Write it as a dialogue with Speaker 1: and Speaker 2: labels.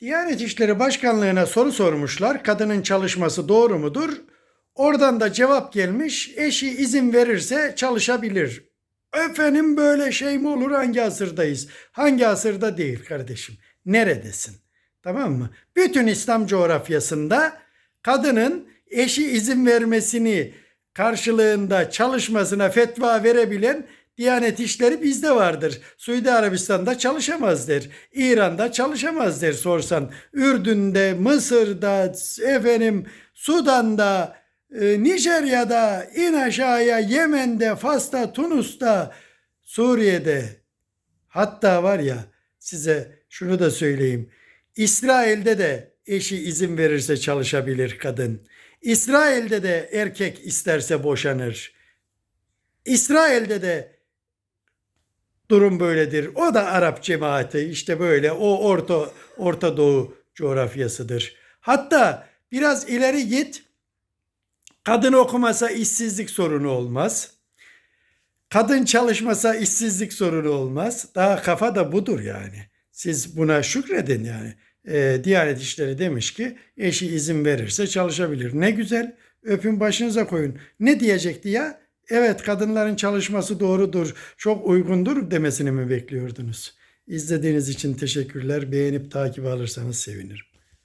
Speaker 1: Diyanet İşleri Başkanlığı'na soru sormuşlar. Kadının çalışması doğru mudur? Oradan da cevap gelmiş. Eşi izin verirse çalışabilir. Efendim böyle şey mi olur? Hangi asırdayız? Hangi asırda değil kardeşim? Neredesin? Tamam mı? Bütün İslam coğrafyasında kadının eşi izin vermesini karşılığında çalışmasına fetva verebilen Diyanet işleri bizde vardır. Suudi Arabistan'da çalışamaz der. İran'da çalışamaz der sorsan. Ürdün'de, Mısır'da, efendim Sudan'da, e, Nijerya'da, in aşağıya Yemen'de, Fas'ta, Tunus'ta, Suriye'de hatta var ya size şunu da söyleyeyim. İsrail'de de eşi izin verirse çalışabilir kadın. İsrail'de de erkek isterse boşanır. İsrail'de de durum böyledir. O da Arap cemaati işte böyle o Orta Orta Doğu coğrafyasıdır. Hatta biraz ileri git. Kadın okumasa işsizlik sorunu olmaz. Kadın çalışmasa işsizlik sorunu olmaz. Daha kafa da budur yani. Siz buna şükredin yani. Ee, Diyanet İşleri demiş ki eşi izin verirse çalışabilir. Ne güzel. Öpün başınıza koyun. Ne diyecekti ya? Evet kadınların çalışması doğrudur, çok uygundur demesini mi bekliyordunuz? İzlediğiniz için teşekkürler. Beğenip takip alırsanız sevinirim.